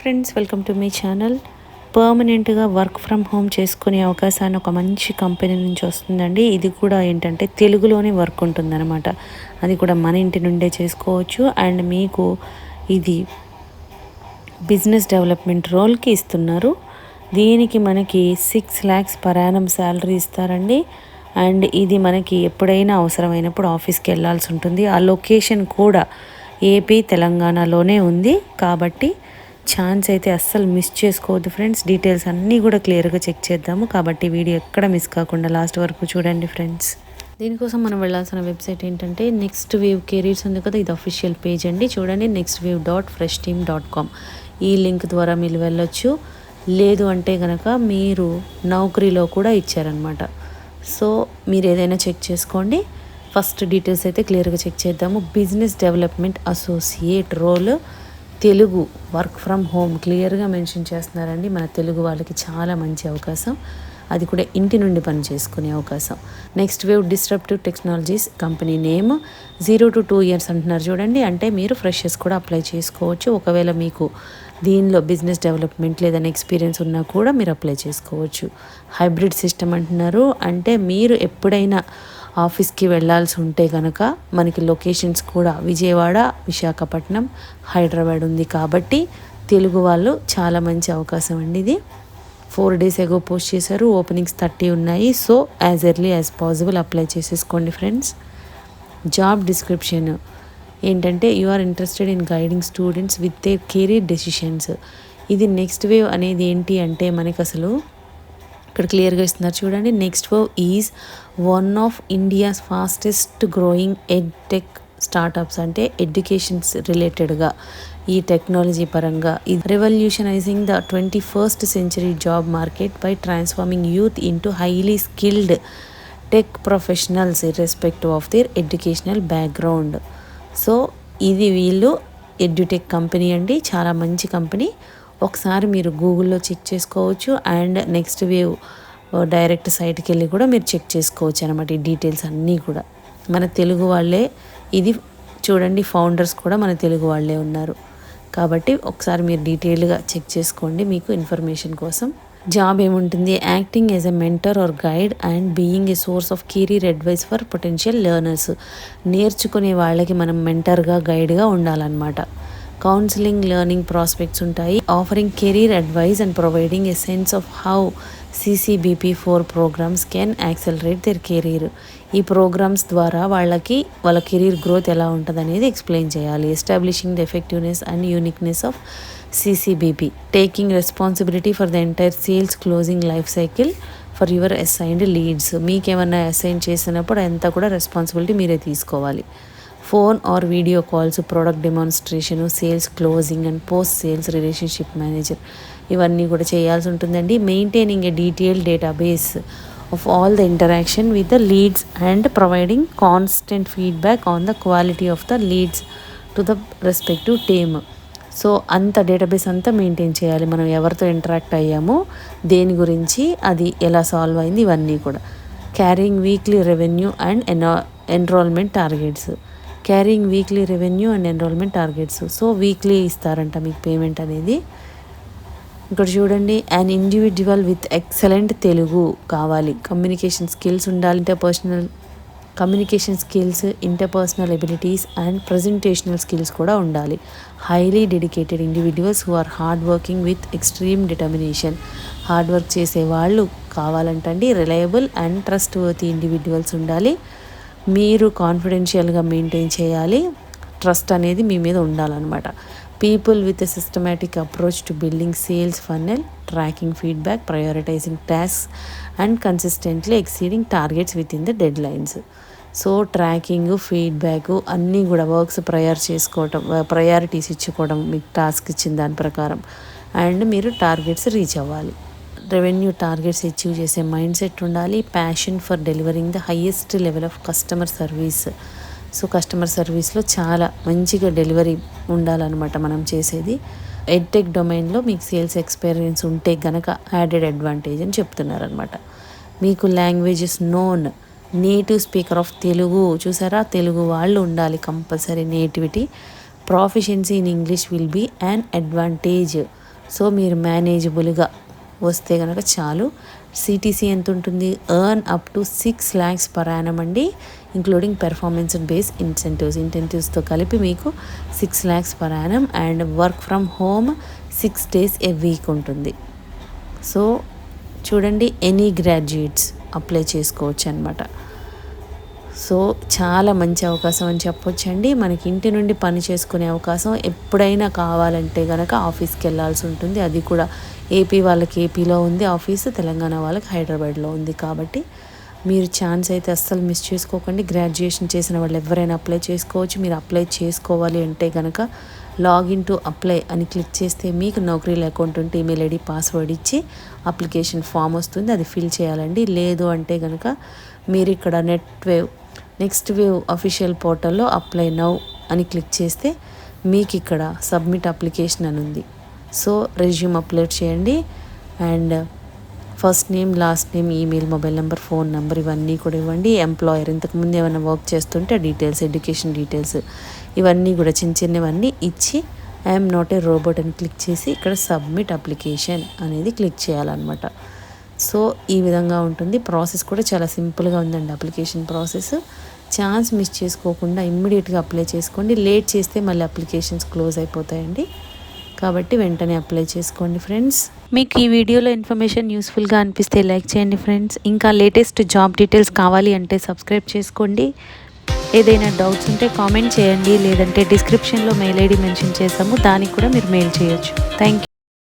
Friends welcome to మీ channel. పర్మనెంట్గా work from home చేసుకునే అవకాశాన్ని ఒక మంచి కంపెనీ నుంచి వస్తుందండి. ఇది కూడా ఏంటంటే తెలుగులోనే వర్క్ ఉంటుందన్నమాట. అది కూడా మన ఇంటి నుండే చేసుకోవచ్చు. అండ్ మీకు ఇది బిజినెస్ డెవలప్మెంట్ రోల్కి ఇస్తున్నారు. దీనికి మనకి six lakhs per annum salary ఇస్తారండి. అండ్ ఇది మనకి ఎప్పుడైనా అవసరమైనప్పుడు ఆఫీస్కి వెళ్ళాల్సి ఉంటుంది. ఆ లొకేషన్ కూడా ఏపీ తెలంగాణలోనే ఉంది. కాబట్టి ఛాన్స్ అయితే అస్సలు మిస్ చేసుకోవద్దు ఫ్రెండ్స్ డీటెయిల్స్ అన్నీ కూడా క్లియర్గా చెక్ చేద్దాము. కాబట్టి వీడియో ఎక్కడ మిస్ కాకుండా లాస్ట్ వరకు చూడండి ఫ్రెండ్స్ దీనికోసం మనం వెళ్ళాల్సిన వెబ్సైట్ ఏంటంటే నెక్స్ట్ వేవ్ కెరీర్స్ ఉంది కదా ఇది అఫీషియల్ పేజ్ అండి. చూడండి next wave dot fresh team dot com ఈ లింక్ ద్వారా మీరు వెళ్ళొచ్చు. లేదు అంటే కనుక మీరు నౌకరీలో కూడా ఇచ్చారనమాట సో మీరు ఏదైనా చెక్ చేసుకోండి. ఫస్ట్ డీటెయిల్స్ అయితే క్లియర్గా చెక్ చేద్దాము. Business development associate role Telugu work from home క్లియర్గా మెన్షన్ చేస్తున్నారండి. మన తెలుగు వాళ్ళకి చాలా మంచి అవకాశం. అది కూడా ఇంటి నుండి పని చేసుకునే అవకాశం. Next wave disruptive technologies company name zero to two years అంటున్నారు చూడండి. అంటే మీరు ఫ్రెషర్స్ కూడా అప్లై చేసుకోవచ్చు. ఒకవేళ మీకు దీనిలో బిజినెస్ డెవలప్మెంట్ లేదని ఎక్స్పీరియన్స్ ఉన్నా కూడా మీరు అప్లై చేసుకోవచ్చు. హైబ్రిడ్ సిస్టమ్ అంటున్నారు. అంటే మీరు ఎప్పుడైనా ఆఫీస్కి వెళ్ళాల్సి ఉంటే కనుక మనకి లొకేషన్స్ కూడా విజయవాడ విశాఖపట్నం హైదరాబాద్ ఉంది కాబట్టి తెలుగు వాళ్ళు చాలా మంచి అవకాశం అండి ఇది. ఫోర్ డేస్ ఎగో పోస్ట్ చేశారు ఓపెనింగ్స్ థర్టీ ఉన్నాయి. So as early as possible apply చేసేసుకోండి ఫ్రెండ్స్ జాబ్ డిస్క్రిప్షన్ ఏంటంటే you are interested in guiding students with their career decisions ఇది నెక్స్ట్ వేవ్ అనేది ఏంటి అంటే మనకి అసలు ఇక్కడ క్లియర్గా ఇస్తున్నారు. చూడండి next wave is one of India's fastest growing ed tech startups అంటే ఎడ్యుకేషన్స్ రిలేటెడ్గా ఈ టెక్నాలజీ పరంగా. ఇది revolutionising the twenty first century job market by transforming youth into highly skilled tech professionals irrespective of their educational background so ఇది వీళ్ళు edutech company అండి. చాలా మంచి కంపెనీ ఒకసారి మీరు గూగుల్లో చెక్ చేసుకోవచ్చు అండ్ నెక్స్ట్ వేవ్ డైరెక్ట్ సైట్కి వెళ్ళి కూడా మీరు చెక్ చేసుకోవచ్చు అనమాట ఈ డీటెయిల్స్ అన్నీ కూడా. మన తెలుగు వాళ్ళే ఇది చూడండి ఫౌండర్స్ కూడా మన తెలుగు వాళ్ళే ఉన్నారు. కాబట్టి ఒకసారి మీరు డీటెయిల్గా చెక్ చేసుకోండి మీకు ఇన్ఫర్మేషన్ కోసం. జాబ్ ఏముంటుంది? Acting as a mentor or guide and being a source of career advice for potential learners. నేర్చుకునే వాళ్ళకి మనం మెంటర్గా గైడ్గా ఉండాలన్నమాట. కౌన్సిలింగ్ లెర్నింగ్ ప్రాస్పెక్ట్స్ ఉంటాయి. Offering career advice and providing a sense of how CCBP four programmes can accelerate their career ఈ programmes ద్వారా వాళ్ళకి వాళ్ళ కెరీర్ గ్రోత్ ఎలా ఉంటుంది అనేది ఎక్స్ప్లెయిన్ చేయాలి establishing the effectiveness and uniqueness of CCBP taking responsibility for the entire sales closing life cycle for your assigned leads మీకేమన్నా assign చేసినప్పుడు అంతా కూడా రెస్పాన్సిబిలిటీ మీరే తీసుకోవాలి. Phone or video calls product demonstration sales closing and post sales relationship manager ఇవన్నీ కూడా చేయాల్సి ఉంటుందండి. Maintaining a detailed database of all the interaction with the leads and providing constant feedback on the quality of the leads to the respective team so అంత database అంతా maintain చేయాలి. మనం ఎవరితో interact అయ్యామో దేని గురించి అది ఎలా సాల్వ్ అయింది ఇవన్నీ కూడా. Carrying weekly revenue and ఎన్రా enrolment targets carrying weekly revenue and enrolment targets so weekly ఇస్తారంట మీకు పేమెంట్ అనేది. ఇక్కడ చూడండి and individual with excellent Telugu కావాలి. కమ్యూనికేషన్ స్కిల్స్ ఉండాలి. Interpersonal communication skills interpersonal abilities and presentational skills కూడా ఉండాలి. Highly dedicated individuals who are hard working with extreme determination hard work చేసే వాళ్ళు కావాలంటండి. Reliable and trustworthy individuals ఉండాలి. మీరు కాన్ఫిడెన్షియల్గా maintain చేయాలి. ట్రస్ట్ అనేది మీ మీద ఉండాలన్నమాట. People with systematic approach to building sales funnel tracking feedback prioritising task and consistently exceeding targets within the deadlines so tracking feedback అన్నీ కూడా వర్క్స్ ప్రయర్ చేసుకోవటం uh, ప్రయారిటీస్ ఇచ్చుకోవడం మీకు టాస్క్ ఇచ్చిన దాని ప్రకారం. అండ్ మీరు టార్గెట్స్ రీచ్ అవ్వాలి. రెవెన్యూ టార్గెట్స్ అచీవ్ చేసే మైండ్ సెట్ ఉండాలి. Passion for delivering the highest level of customer service. So customer సర్వీస్లో చాలా మంచిగా డెలివరీ ఉండాలన్నమాట మనం చేసేది. ఎడ్టెక్ డొమైన్లో మీకు సేల్స్ ఎక్స్పీరియన్స్ ఉంటే గనక యాడెడ్ అడ్వాంటేజ్ అని చెప్తున్నారనమాట మీకు languages known native speaker of Telugu చూసారా? తెలుగు వాళ్ళు ఉండాలి compulsory nativity. Proficiency in English will be an advantage. So మీరు మేనేజబుల్గా వస్తే కనుక చాలు. సిటీసీ ఎంత ఉంటుంది earn up to six lakhs per annum అండి. ఇంక్లూడింగ్ పెర్ఫార్మెన్స్ బేస్ ఇన్సెంటివ్స్ ఇన్సెంటివ్స్తో కలిపి మీకు six lakhs per annum and work from home six days a week ఉంటుంది. సో చూడండి ఎనీ గ్రాడ్యుయేట్స్ అప్లై చేసుకోవచ్చు అనమాట సో చాలా మంచి అవకాశం అని చెప్పొచ్చండి. మనకి ఇంటి నుండి పని చేసుకునే అవకాశం ఎప్పుడైనా కావాలంటే కనుక ఆఫీస్కి వెళ్ళాల్సి ఉంటుంది. అది కూడా ఏపీ వాళ్ళకి ఏపీలో ఉంది ఆఫీసు తెలంగాణ వాళ్ళకి హైదరాబాద్లో ఉంది కాబట్టి మీరు ఛాన్స్ అయితే అస్సలు మిస్ చేసుకోకండి. గ్రాడ్యుయేషన్ చేసిన వాళ్ళు ఎవరైనా అప్లై చేసుకోవచ్చు. మీరు అప్లై చేసుకోవాలి అంటే కనుక లాగిన్ టు అప్లై అని క్లిక్ చేస్తే మీకు నౌకరీల అకౌంట్ ఉంటే ఈమెయిల్ ఐడి పాస్వర్డ్ ఇచ్చి అప్లికేషన్ ఫామ్ వస్తుంది. అది ఫిల్ చేయాలండి. లేదు అంటే కనుక మీరు ఇక్కడ net wave next wave official పోర్టల్లో అప్లై నౌ అని క్లిక్ చేస్తే మీకు ఇక్కడ సబ్మిట్ అప్లికేషన్ అని ఉంది. సో రెజ్యూమ్ అప్లోడ్ చేయండి. And first name last name email mobile number phone number ఇవన్నీ కూడా ఇవ్వండి. ఎంప్లాయర్ ఇంతకుముందు ఏమైనా వర్క్ చేస్తుంటే డీటెయిల్స్ ఎడ్యుకేషన్ డీటెయిల్స్ ఇవన్నీ కూడా చిన్న చిన్నవన్నీ ఇచ్చి ఐఎమ్ నాట్ ఏ రోబోట్ అని క్లిక్ చేసి ఇక్కడ సబ్మిట్ అప్లికేషన్ అనేది క్లిక్ చేయాలన్నమాట. సో ఈ విధంగా ఉంటుంది. ప్రాసెస్ కూడా చాలా సింపుల్గా ఉందండి అప్లికేషన్ ప్రాసెస్. ఛాన్స్ మిస్ చేసుకోకుండా ఇమ్మీడియట్గా అప్లై చేసుకోండి. లేట్ చేస్తే మళ్ళీ అప్లికేషన్స్ క్లోజ్ అయిపోతాయండి. కాబట్టి వెంటనే అప్లై చేసుకోండి ఫ్రెండ్స్. మీకు ఈ వీడియోలో ఇన్ఫర్మేషన్ యూస్ఫుల్గా అనిపిస్తే లైక్ చేయండి ఫ్రెండ్స్. ఇంకా లేటెస్ట్ జాబ్ డీటెయిల్స్ కావాలి అంటే సబ్స్క్రైబ్ చేసుకోండి. ఏదైనా డౌట్స్ ఉంటే కామెంట్ చేయండి. లేదంటే డిస్క్రిప్షన్లో మెయిల్ ఐడి మెన్షన్ చేసాము దానికి కూడా మీరు మెయిల్ చేయొచ్చు. థ్యాంక్